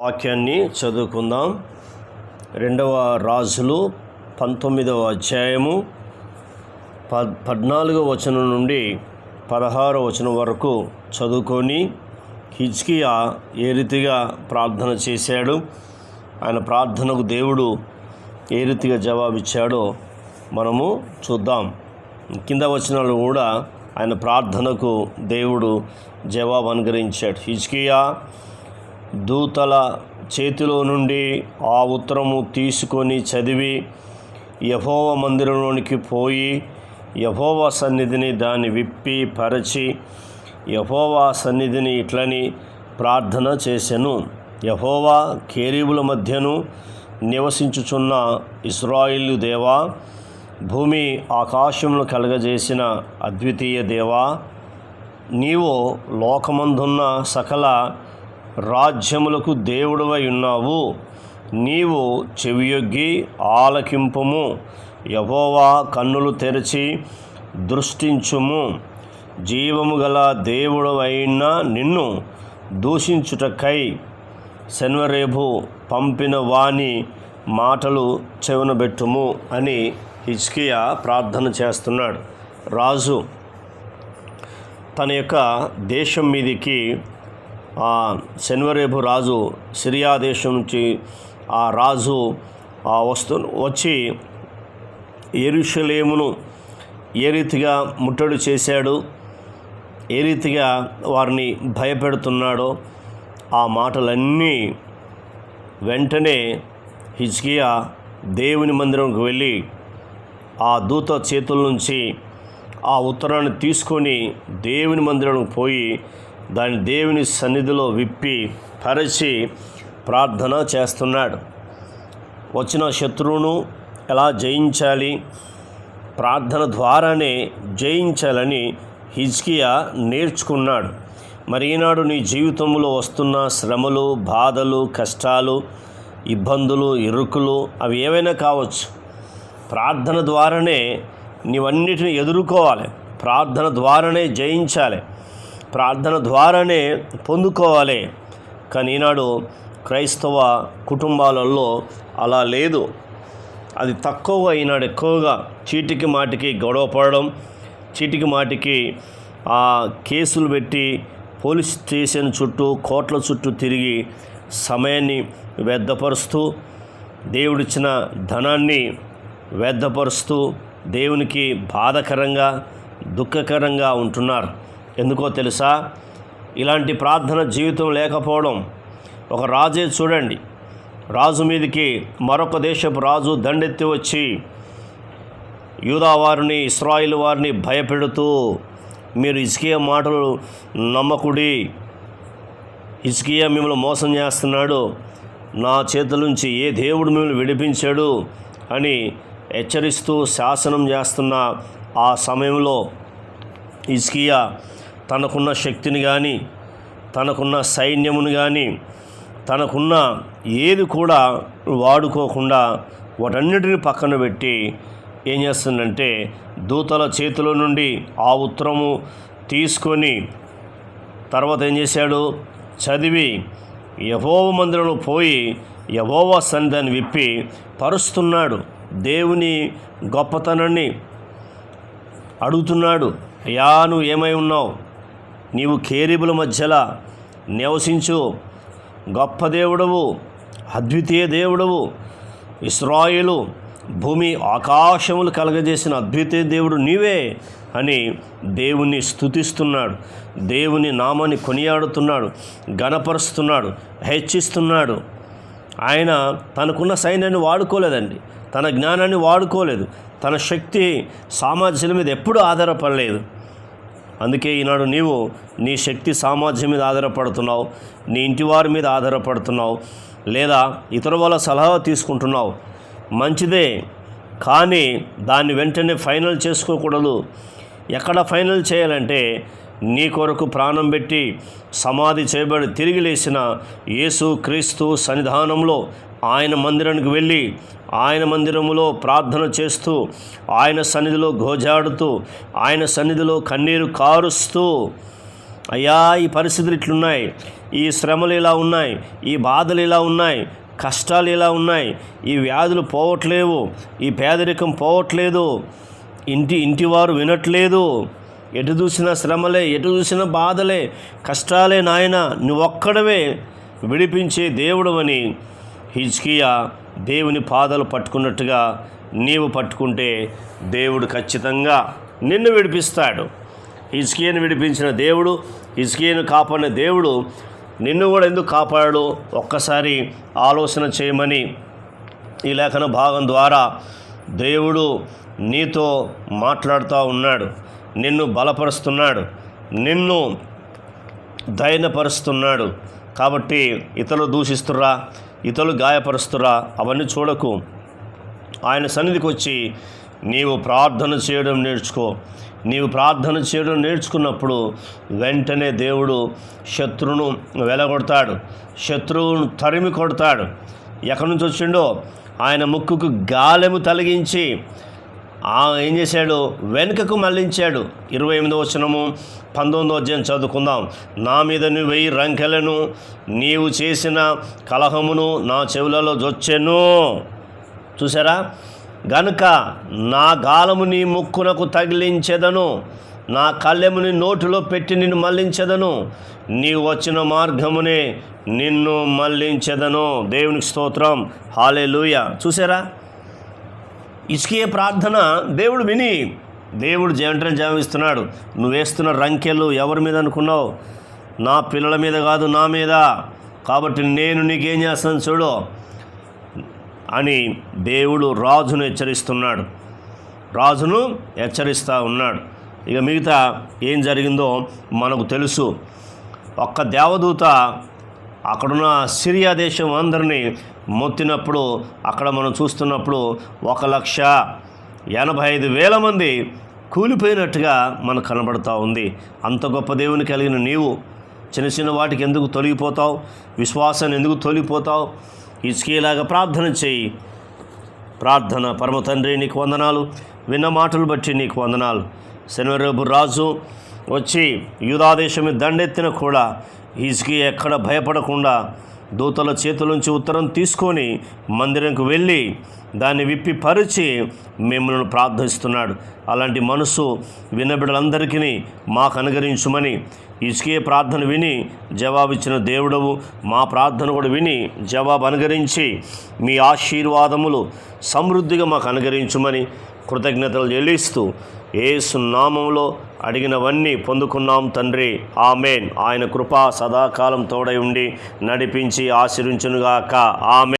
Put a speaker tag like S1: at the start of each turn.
S1: వాక్యాన్ని చదువుకుందాం. రెండవ రాజులు పంతొమ్మిదవ అధ్యాయము ప పద్నాలుగవ వచనం నుండి పదహారవ వచనం వరకు చదువుకొని హిజ్కియా ఏ రీతిగా ప్రార్థన చేశాడు ఆయన ప్రార్థనకు దేవుడు ఏ రీతిగా జవాబిచ్చాడో మనము చూద్దాం. కింద వచనాలు కూడా ఆయన ప్రార్థనకు దేవుడు జవాబు అనుగ్రహించాడు. హిజ్కియా దూతల చేతిలో నుండి ఆ ఉత్తరము తీసుకొని చదివి యహోవ మందిరంలోనికి పోయి యహోవ సన్నిధిని దాన్ని విప్పి పరచి యహోవా సన్నిధిని ఇట్లని ప్రార్థన చేశాను యహోవా కేరీబుల మధ్యను నివసించుచున్న ఇస్రాయిలు దేవా భూమి ఆకాశంలో కలగజేసిన అద్వితీయ దేవా నీవు లోకమందున్న సకల రాజ్యములకు దేవుడవై ఉన్నావు. నీవు చెవియొగ్గి ఆలకింపము. యహోవా కన్నులు తెరిచి దృష్టించుము. జీవము గల దేవుడవైన నిన్ను దూషించుటకై శనివరేపు పంపిన వాణి మాటలు చెవునబెట్టుము అని హిజ్కియా ప్రార్థన చేస్తున్నాడు. రాజు తన యొక్క దేశం మీదికి ఆ శనివరేపు రాజు సిరియా దేశం నుంచి ఆ రాజు ఆ వస్తు వచ్చి ఎరుషలేమును ఏ రీతిగా ముట్టడి చేశాడు ఏ రీతిగా వారిని భయపెడుతున్నాడో ఆ మాటలన్నీ వెంటనే హిజ్కియా దేవుని మందిరంకు వెళ్ళి ఆ దూత చేతుల నుంచి ఆ ఉత్తరాన్ని తీసుకొని దేవుని మందిరంకు పోయి దాని దేవుని సన్నిధిలో విప్పి పరిచి ప్రార్థన చేస్తున్నాడు. వచ్చిన శత్రువును ఎలా జయించాలి? ప్రార్థన ద్వారానే జయించాలని హిజ్కియా నేర్చుకున్నాడు. మరి ఈనాడు నీ జీవితంలో వస్తున్న శ్రమలు బాధలు కష్టాలు ఇబ్బందులు ఇరుకులు అవి ఏవైనా కావచ్చు. ప్రార్థన ద్వారానే నీవన్నిటిని ఎదుర్కోవాలి. ప్రార్థన ద్వారానే జయించాలి. ప్రార్థన ద్వారానే పొందుకోవాలి. కానీ ఈనాడు క్రైస్తవ కుటుంబాలలో అలా లేదు. అది తక్కువ ఈనాడు ఎక్కువగా చీటికి మాటికి గొడవ పడడం చీటికి మాటికి ఆ కేసులు పెట్టి పోలీస్ స్టేషన్ చుట్టూ కోట్ల చుట్టూ తిరిగి సమయాన్ని వ్యర్థపరుస్తూ దేవుడిచ్చిన ధనాన్ని వ్యర్థపరుస్తూ దేవునికి బాధకరంగా దుఃఖకరంగా ఉంటున్నారు. ఎందుకో తెలుసా? ఇలాంటి ప్రార్థన జీవితం లేకపోవడం ఒక రాజే చూడండి. రాజు మీదకి మరొక దేశపు రాజు దండెత్తి వచ్చి యూదా వారిని ఇస్రాయిల్ వారిని భయపెడుతూ మీరు ఇసుకియా మాటలు నమ్మకుడి. ఇసుకియా మిమ్మల్ని మోసం చేస్తున్నాడు. నా చేతుల నుంచి ఏ దేవుడు మిమ్మల్ని విడిపించాడు అని హెచ్చరిస్తూ శాసనం చేస్తున్న ఆ సమయంలో ఇస్కియా తనకున్న శక్తిని కానీ తనకున్న సైన్యమును కానీ తనకున్న ఏది కూడా వాడుకోకుండా వాటన్నిటిని పక్కన పెట్టి ఏం చేస్తుందంటే దూతల చేతిలో నుండి ఆ ఉత్తరము తీసుకొని తర్వాత ఏం చేశాడు? చదివి యహోవ మందిరంలో పోయి యహోవ సన్నిధాన్ని విప్పి పరుస్తున్నాడు. దేవుని గొప్పతనాన్ని అడుగుతున్నాడు. అయ్యా నువ్వు ఏమై ఉన్నావు? నీవు కేరిబుల మధ్యల నివసించు. గొప్ప దేవుడవు అద్వితీయ దేవుడవు. ఇస్రాయిలు భూమి ఆకాశములు కలగజేసిన అద్వితీయ దేవుడు నీవే అని దేవుణ్ణి స్తుతిస్తున్నాడు. దేవుని నామాన్ని కొనియాడుతున్నాడు గణపరుస్తున్నాడు హెచ్చిస్తున్నాడు. ఆయన తనకున్న సైన్యాన్ని వాడుకోలేదండి. తన జ్ఞానాన్ని వాడుకోలేదు. తన శక్తి సామర్థ్యం మీద ఎప్పుడూ ఆధారపడలేదు. అందుకే ఈనాడు నీవు నీ శక్తి సామర్థ్యం మీద ఆధారపడుతున్నావు నీ ఇంటి వారి మీద ఆధారపడుతున్నావు లేదా ఇతర వాళ్ళ సలహా తీసుకుంటున్నావు. మంచిదే కానీ దాన్ని వెంటనే ఫైనల్ చేసుకోకూడదు. ఎక్కడ ఫైనల్ చేయాలంటే నీ కొరకు ప్రాణం పెట్టి సమాధి చేయబడి తిరిగి లేచిన యేసు క్రీస్తు సన్నిధానంలో ఆయన మందిరానికి వెళ్ళి ఆయన మందిరములో ప్రార్థన చేస్తూ ఆయన సన్నిధిలో గోజాడుతూ ఆయన సన్నిధిలో కన్నీరు కారుస్తూ అయ్యా ఈ పరిస్థితులు ఇట్లున్నాయి. ఈ శ్రమలు ఇలా ఉన్నాయి. ఈ బాధలు ఇలా ఉన్నాయి. కష్టాలు ఇలా ఉన్నాయి. ఈ వ్యాధులు పోవట్లేవు. ఈ పేదరికం పోవట్లేదు. ఇంటి ఇంటివారు వినట్లేదు. ఎటు చూసిన శ్రమలే ఎటు చూసిన బాధలే. కష్టాలే నాయన నువ్వొక్కడవే విడిపించే దేవుడవని హిజ్కియా దేవుని పాదాలు పట్టుకున్నట్టుగా నీవు పట్టుకుంటే దేవుడు ఖచ్చితంగా నిన్ను విడిపిస్తాడు. హిజ్కియను విడిపించిన దేవుడు హిజ్కియను కాపాడిన దేవుడు నిన్ను కూడా ఎందుకు కాపాడాడు? ఒక్కసారి ఆలోచన చేయమని ఈ లేఖన భాగం ద్వారా దేవుడు నీతో మాట్లాడుతూ ఉన్నాడు. నిన్ను బలపరుస్తున్నాడు. నిన్ను దయనపరుస్తున్నాడు. కాబట్టి ఇతరులు దూషిస్తురా ఇతరులు గాయపరుస్తురా అవన్నీ చూడకు. ఆయన సన్నిధికి వచ్చి నీవు ప్రార్థన చేయడం నేర్చుకో. నీవు ప్రార్థన చేయడం నేర్చుకున్నప్పుడు వెంటనే దేవుడు శత్రువును వెలగొడతాడు. శత్రువును తరిమి కొడతాడు. ఎక్కడి నుంచి వచ్చిండో? ఆయన ముక్కుకు గాలెము తలిగించి ఏం చేశాడు? వెనుకకు మళ్ళించాడు ఇరవై ఎనిమిదో వచనము పంతొమ్మిదో అధ్యాయం చదువుకుందాం. నా మీద నువ్వు వెయ్యి రంకెలను నీవు చేసిన కలహమును నా చెవులలో జొచ్చెను. చూసారా గనుక నా గాలము నీ ముక్కునకు తగిలించెదను నా కళ్ళెముని నోటిలో పెట్టి నిన్ను మళ్ళించెదను నీవు వచ్చిన మార్గమునే నిన్ను మళ్ళించెదను దేవునికి స్తోత్రం. హాలే లూయ చూసారా ఇసుకే ప్రార్థన దేవుడు విని. దేవుడు వెంటనే జవాబిస్తున్నాడు నువ్వు వేస్తున్న రంకెలు ఎవరి మీద అనుకున్నావు? నా పిల్లల మీద కాదు నా మీద. కాబట్టి నేను నీకేం చేస్తాను చూడు అని దేవుడు రాజును హెచ్చరిస్తున్నాడు. రాజును హెచ్చరిస్తూ ఉన్నాడు. ఇక మిగతా ఏం జరిగిందో మనకు తెలుసు. ఒక్క దేవదూత అక్కడున్న సిరియా దేశం అందరినీ మొత్తినప్పుడు అక్కడ మనం చూస్తున్నప్పుడు ఒక లక్ష ఎనభై ఐదు వేల మంది కూలిపోయినట్టుగా మనకు కనబడుతూ ఉంది. అంత గొప్ప దేవుని కలిగిన నీవు చిన్న చిన్న వాటికి ఎందుకు తొలగిపోతావు? విశ్వాసాన్ని ఎందుకు తొలగిపోతావు? ఇసుకేలాగా ప్రార్థన చేయి. ప్రార్థన పరమ తండ్రి నీకు వందనాలు. విన్న మాటలు బట్టి నీకు వందనాలు. శనివరేపు రాజు వచ్చి యూదాదేశం దండెత్తిన కూడా హిజ్కి ఎక్కడ భయపడకుండా దూతల చేతులుంచి ఉత్తరం తీసుకొని మందిరంకు వెళ్ళి దాన్ని విప్పి పరిచి మిమ్మల్ని ప్రార్థిస్తున్నాడు. అలాంటి మనసు వినబిడలందరికీ మాకు అనుగరించుమని ఇసుకే ప్రార్థన విని జవాబిచ్చిన దేవుడవు మా ప్రార్థన కూడా విని జవాబు అనుగరించి మీ ఆశీర్వాదములు సమృద్ధిగా మాకు అనుగరించుమని కృతజ్ఞతలు చెల్లిస్తూ ఏసు నామంలో అడిగినవన్నీ పొందుకున్నాం తండ్రి. ఆమెన్. ఆయన కృప సదాకాలం తోడై ఉండి నడిపించి ఆశీర్వించునుగాక. ఆమె